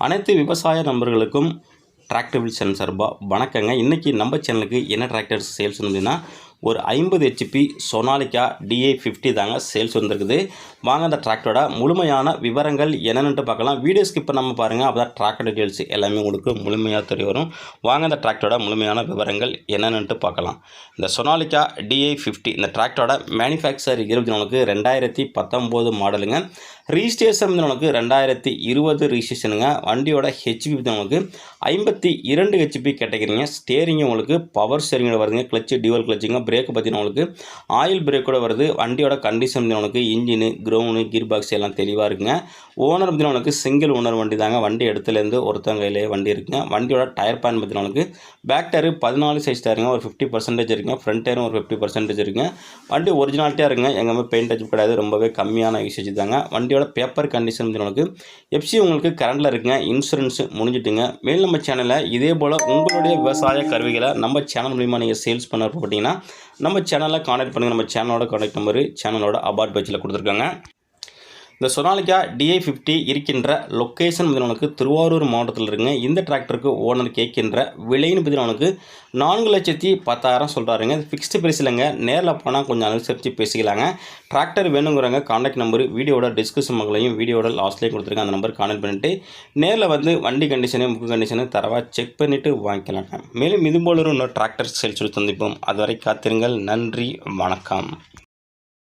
அனைத்து விவசாய நண்பர்களுக்கும் டிராக்டர் வில் சேனல் சார்பாக வணக்கங்க. இன்றைக்கி நம்ம சேனலுக்கு என்ன டிராக்டர்ஸ் சேல்ஸ் அப்படின்னா ஒரு ஐம்பது ஹெச்பி சொனாலிக்கா டிஏ ஃபிஃப்டி தாங்க சேல்ஸ் வந்திருக்குது. வாங்க அந்த டிராக்டரோட முழுமையான விவரங்கள் என்னென்னு பார்க்கலாம். வீடியோ ஸ்கிப் பண்ணாமல் பாருங்கள் அப்போ தான் டிராக்டர் டீட்டெயில்ஸ் எல்லாமே உங்களுக்கு முழுமையாக தெரிய வரும். வாங்க அந்த டிராக்டரோட முழுமையான விவரங்கள் என்னென்னு பார்க்கலாம். இந்த சொனாலிக்கா டிஏ ஃபிஃப்டி இந்த டிராக்டரோட மேனுஃபேக்சர் இருபத்தி நாலுக்கு ரெண்டாயிரத்தி பத்தொம்போது மாடலுங்க ரீஸ்டேஷன் உனக்கு ரெண்டாயிரத்தி இருபது ரீஸ்டேஷனுங்க வண்டியோட ஹெச்பி நமக்கு ஐம்பத்தி இரண்டு ஹெச்பி கேட்டகிரிங்க. ஸ்டேரிங் உங்களுக்கு பவர் ஸ்டேரிங்கோட வருதுங்க. கிளச்சு டியூவல் கிளச்சுங்க பிரேக்கு பார்த்தீங்கன்னா உங்களுக்கு ஆயில் பிரேக்கோட வருது. வண்டியோட கண்டிஷன் உங்களுக்கு இன்ஜினு க்ரௌனு கீர் பாக்ஸ் எல்லாம் தெளிவாக இருக்குங்க. ஓனர் பார்த்தீங்கன்னா சிங்கிள் ஓனர் வண்டி தாங்க வண்டி இடத்துலேருந்து ஒருத்தவங்க கையிலேயே வண்டி இருக்குங்க. வண்டியோட டயர் பேன் பார்த்தீங்கன்னா உங்களுக்கு பேக் டயர் பதினாலு சைஸ் டயருங்க ஒரு ஃபிஃப்டி பர்சன்டேஜ் இருக்குங்க. ஃப்ரண்ட் டயரும் ஒரு ஃபிஃப்டி பர்சன்டேஜ் இருக்குங்க. வண்டி ஒரிஜினாலிட்டியாக இருக்குங்க. எங்கேயுமே பெயிண்ட் டச் கிடையாது. ரொம்பவே கம்மியான யூசேஜ் தாங்க. வண்டியோட பேப்பர் கண்டிஷன் உங்களுக்கு எஃப்சி உங்களுக்கு கரண்டில் இருக்குங்க. இன்சூரன்ஸ் முடிஞ்சிட்டுங்க. மேல் நம்ம சேனலில் இதே போல் உங்களுடைய விவசாய கருவிகளை நம்ம சேனல் மூலிமா நீங்கள் சேல்ஸ் பண்ண போட்டிங்கன்னா நம்ம சேனலில் காண்டாக்ட் பண்ணுங்கள் நம்ம சேனலோட காண்டாக்ட் நம்பரு சேனலோட அபார்ட் பேஜில் கொடுத்துருக்காங்க. இந்த சொனாலிக்கா டிஐ ஃபிஃப்டி இருக்கின்ற லொக்கேஷன் பதினவனுக்கு திருவாரூர் மாவட்டத்தில் இருக்குங்க. இந்த டிராக்டருக்கு ஓனர் கேட்கின்ற விலைன்னு பற்றி நான்கு லட்சத்தி பத்தாயிரம் சொல்கிறாருங்க ஃபிக்ஸ்டு பிரைஸ் இல்லைங்க. நேரில் போனால் கொஞ்சம் அனுசரித்து பேசிக்கலாங்க. டிராக்டர் வேணுங்கிறவங்க காண்டாக்ட் நம்பர் வீடியோட டிஸ்கிரிப்ஷன் மங்களையும் வீடியோட லாஸ்ட்லேயும் கொடுத்துருக்கேன் அந்த நம்பர் கான்டாக்ட் பண்ணிவிட்டு நேரில் வந்து வண்டி கண்டிஷனு முக்கு கண்டிஷனு தரவாக செக் பண்ணிவிட்டு வாங்கிக்கலாங்க. மேலும் இது போல இன்னொரு டிராக்டர் சேல்ஸ் சந்திப்போம். அதுவரை காத்திருங்கள். நன்றி. வணக்கம்.